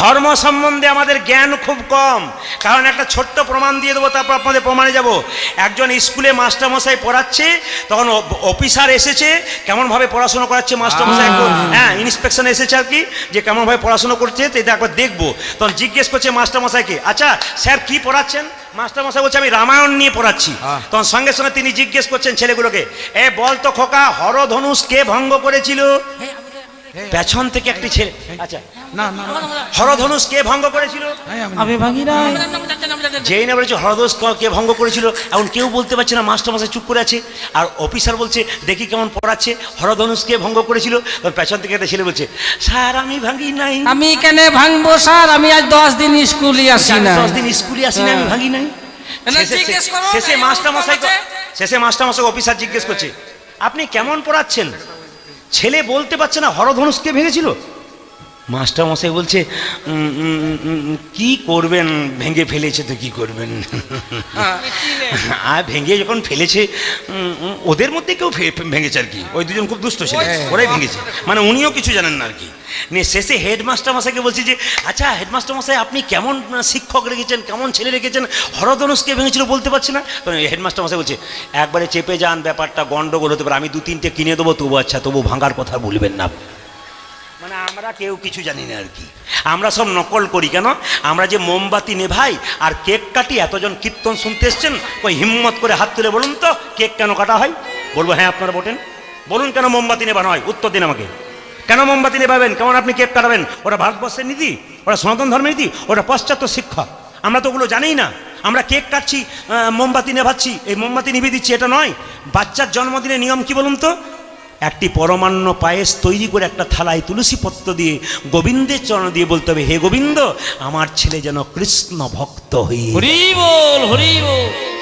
ধর্ম সম্বন্ধে আমাদের জ্ঞান খুব কম। কারণ একটা ছোট্ট প্রমাণ দিয়ে দেবো তারপর আপনাদের প্রমাণে যাব। একজন স্কুলে মাস্টারমশাই পড়াচ্ছে তখন অফিসার এসেছে কেমনভাবে পড়াশোনা করাচ্ছে মাস্টারমশাই হ্যাঁ ইন্সপেকশন এসেছে আর কি যে কেমনভাবে পড়াশোনা করছে তো এটা একবার দেখব। তখন জিজ্ঞেস করছে মাস্টারমশাইকে আচ্ছা স্যার কি পড়াচ্ছেন? মাস্টারমশাই বলছে আমি রামায়ণ নিয়ে পড়াচ্ছি। তখন সঙ্গে সঙ্গে তিনি জিজ্ঞেস করছেন ছেলেগুলোকে এ বল তো খোকা হরধনুষ কে ভঙ্গ করেছিল? পেছন থেকে একটি ছেলে আচ্ছা। না। হরধনুষ কে ভঙ্গ করেছিল? আমি- ভাঙি নাই যেই না বলেছে হরধনুষ কে ভঙ্গ করেছিল এখন কেউ বলতে পারছে না মাস্টার মাস্টার চুপ করে আছে আর অফিসার বলছে দেখি কেমন পড়াচ্ছে হরধনুষ কে ভঙ্গ করেছিল তখন পেছন থেকে একটা ছেলে বলছে স্যার আমি ভাঙি নাই। আমি কেন ভাঙবো স্যার? আমি আজ দশ দিন স্কুলে আসি না দশ দিন স্কুলে আসি না আমি ভাঙি নাই। শেষে- মাস্টার মশাই শেষে মাস্টার মশাই অফিসার জিজ্ঞেস করছে আপনি কেমন পড়াচ্ছেন? ছেলে বলতে পারছে না হরধনুষকে ভেঙেছিল। মাস্টার মশাই বলছে "উম, উম, উম, উম, কি করবেন? ভেঙে ফেলেছে তো কি করবেন? আর ভেঙে যখন ফেলেছে ওদের মধ্যে কেউ ভেঙেছে আর কি। ওই দুজন খুব দুষ্ট ছিল ওরাই ভেঙেছে। মানে উনিও কিছু জানেন না আর কি। নিয়ে শেষে হেডমাস্টার মশাইকে বলছি যে আচ্ছা হেডমাস্টার মশাই আপনি কেমন শিক্ষক রেখেছেন কেমন ছেলে রেখেছেন? হরধনুষকে ভেঙেছিল বলতে পারছি না? হেডমাস্টার মশাই বলছে একবারে চেপে যান ব্যাপারটা গন্ডগোল হতে পারে। আমি দু তিনটে কিনে দেবো তবু আচ্ছা তবু ভাঙার কথা বলবেন না। মানে আমরা কেউ কিছু জানি না আর কি। আমরা সব নকল করি কেন? আমরা যে মোমবাতি নেভাই আর কেক কাটি এতজন কীর্তন শুনতে এসছেন ওই হিম্মত করে হাত তুলে বলুন তো, কেক কেন কাটা হয়? বলব হ্যাঁ আপনারা বটেন। বলুন কেন মোমবাতি নেবানো হয়? উত্তর দিন আমাকে। কেন মোমবাতি নেভাবেন? কেমন আপনি কেক কাটাবেন? ওরা ভারতবর্ষের নীতি, ওরা সনাতন ধর্মের নীতি ওটা পাশ্চাত্য শিক্ষা। আমরা তো ওগুলো জানিই না। আমরা কেক কাটছি মোমবাতি নেভাচ্ছি, এই মোমবাতি নিভিয়ে দিচ্ছি, এটা নয়। বাচ্চার জন্মদিনের নিয়ম কি বলুন তো? একটি পরমান্ন পায়েস তৈরি করে একটা থালায় তুলসী পত্র দিয়ে গোবিন্দের চরণ দিয়ে বলতে হবে হে গোবিন্দ আমার ছেলে যেন কৃষ্ণ ভক্ত হই হরি বল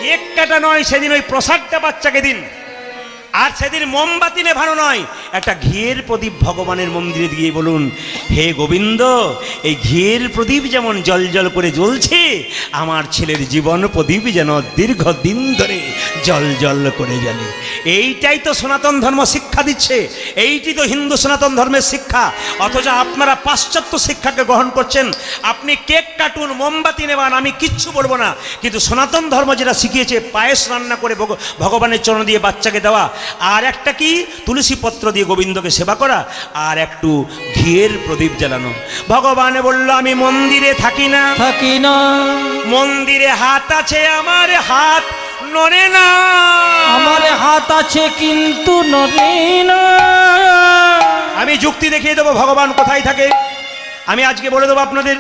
কেক কাটা নয় সেদিন ওই প্রসাদটা বাচ্চাকে দিন। আর সেদিন মোমবাতি নেভানো নয় একটা ঘিয়ের প্রদীপ ভগবানের মন্দিরে দিয়ে বলুন হে গোবিন্দ এই ঘিয়ের প্রদীপ যেমন জল জল করে জ্বলছে আমার ছেলের জীবন প্রদীপ যেন দীর্ঘদিন ধরে জল জল করে জ্বলে এইটাই তো সনাতন ধর্ম শিক্ষা দিচ্ছে। এইটি তো হিন্দু সনাতন ধর্মের শিক্ষা। অথচ আপনারা পাশ্চাত্য শিক্ষাকে গ্রহণ করছেন। আপনি কেক কাটুন মোমবাতি নেবান আমি কিচ্ছু বলব না। কিন্তু সনাতন ধর্ম যেটা শিখিয়েছে পায়েস রান্না করে ভগবানের চরণ দিয়ে বাচ্চাকে দেওয়া। আর একটা কি? তুলসী পত্র দিয়ে গোবিন্দকে সেবা করা। আর একটু ঘিয়ের প্রদীপ জ্বালানো। ভগবান বলল আমি মন্দিরে থাকি না। থাকি না। মন্দিরে হাত আছে আমার হাত। নড়ে না। আমার হাত আছে কিন্তু নড়ে না। আমি যুক্তি দেখিয়ে দেবো ভগবান কোথায় থাকে? আমি আজকে বলে দেবো আপনাদের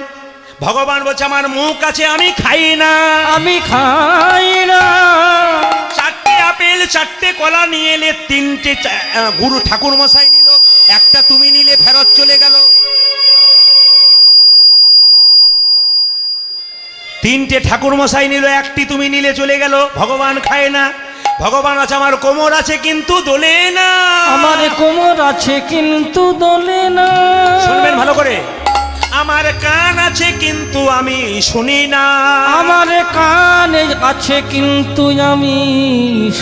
ভগবান বলছে আমার মুখ আছে আমি খাই না। আমি খাই না। চারটে আপেল চারটে কলা নিয়ে এলে তিনটে গুরু ঠাকুর মশাই নিল। একটা তুমি নিলে ফেরত চলে গেল। তিনটে ঠাকুর মশাই নিল একটি তুমি নিলে চলে গেল। ভগবান খায় না। ভগবান আছে আমার কোমর আছে কিন্তু দোলে না। আমার কোমর আছে কিন্তু দোলে না। শুনবেন ভালো করে। আমার কান আছে কিন্তু আমি শুনি না। আমার কানে আছে কিন্তু আমি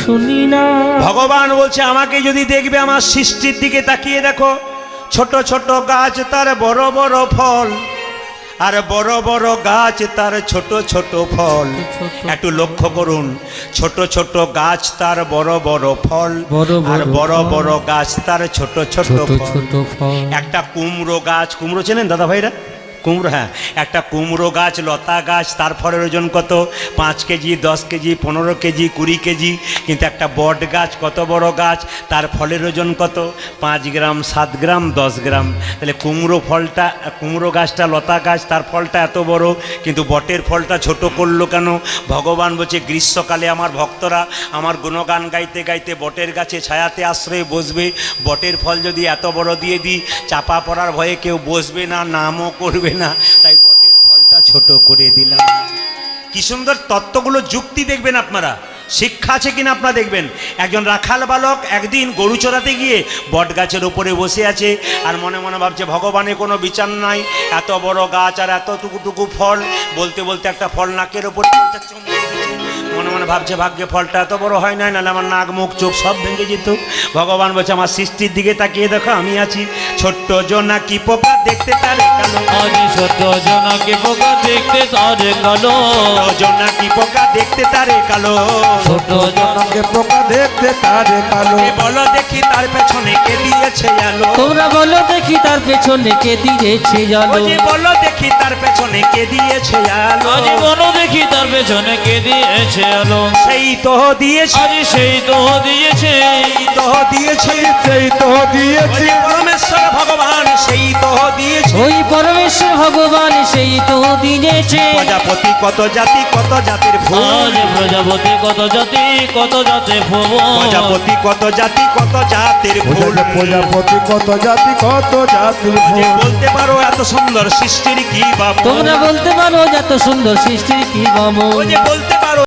শুনি না। ভগবান বলছে আমাকে যদি দেখবে আমার সৃষ্টির দিকে তাকিয়ে দেখো ছোট ছোট গাছ তার বড় বড় ফল। আর বড় বড় গাছ তার ছোট ছোট ফল। একটু লক্ষ্য করুন ছোট ছোট গাছ তার বড় বড় ফল আর বড় বড় গাছ তার ছোট ছোট ফল। একটা কুমড়ো গাছ কুমড়ো চেনেন দাদা ভাইরা? কুমড়ো হ্যাঁ একটা কুমড়ো গাছ, লতা গাছ, তার ফলের ওজন কত? পাঁচ কেজি, দশ কেজি, পনেরো কেজি, কুড়ি কেজি, কিন্তু একটা বট গাছ কত বড় গাছ? তার ফলের ওজন কত? পাঁচ গ্রাম, সাত গ্রাম, দশ গ্রাম। তাহলে কুমড়ো ফলটা, কুমড়ো গাছটা, লতা গাছ, তার ফলটা এত বড়, কিন্তু বটের ফলটা ছোট করল কেন? ভগবান বলছে, গ্রীষ্মকালে আমার ভক্তরা আমার গুণগান গাইতে গাইতে বটের গাছে ছায়াতে আশ্রয়ে বসবে। বটের ফল যদি এত বড় দিয়ে দিই, চাপা পড়ার ভয়ে কেউ বসবে না, নামও করবে না। তাই বটের ফলটা ছোট করে দিলাম। কি সুন্দর তত্ত্বগুলো যুক্তি দেখবেন আপনারা। শিক্ষা আছে কিনা আপনারা দেখবেন। একজন রাখাল বালক একদিন গরু চড়াতে গিয়ে বট গাছের উপরে বসে আছে আর মনে মনে ভাবছে ভগবানের কোনো বিচার নাই। এত বড় গাছ আর এতটুকুটুকু টুকু টুকু ফল। বলতে বলতে একটা ফল নাকের ওপরে। মনে মনে ভাবছে ভাগ্যে ফলটা এত বড় হয় না নাহলে আমার নাক মুখ চোখ সব ভেঙে যেত। ভগবান বলছে আমার সৃষ্টির দিকে তাকিয়ে দেখো আমি আছি। ছোট্ট জোনাকি পোকা দেখতে তারে কালো? ছোট জনকে পোকা দেখতে তারে কালো? জোনাকি পোকা দেখতে তারে কালো? ছোট জন জনকে পোকা দেখতে তারে কালো? বলো দেখি তার পেছনে কে দিয়েছে আলো। তোমরা বলো দেখি তার পেছনে কে দিয়েছে যে বলো দেখি তার পেছনে কে দিয়েছে আলো। বলো পেছনে কে দিয়েছে আলো। সেই তো দিয়েছে। আজ সেই তো দিয়েছে। সেই তো দিয়েছে। সেই তো দিয়েছে। পরমেশ্বর ভগবান সেই তো দিয়েছে ভগবান সেই তো দিয়েছে প্রজাপতি কত জাতি কত জাতির ফুল প্রজাপতি কত জাতি কত জাতির ভুব প্রজাপতি কত জাতি কত জাতির ফুল প্রজাপতি কত জাতি কত জাতির ফুল বলতে পারো এত সুন্দর সৃষ্টির কি বাবু তোমরা বলতে পারো এত সুন্দর সৃষ্টির কি বাবু বলতে পারো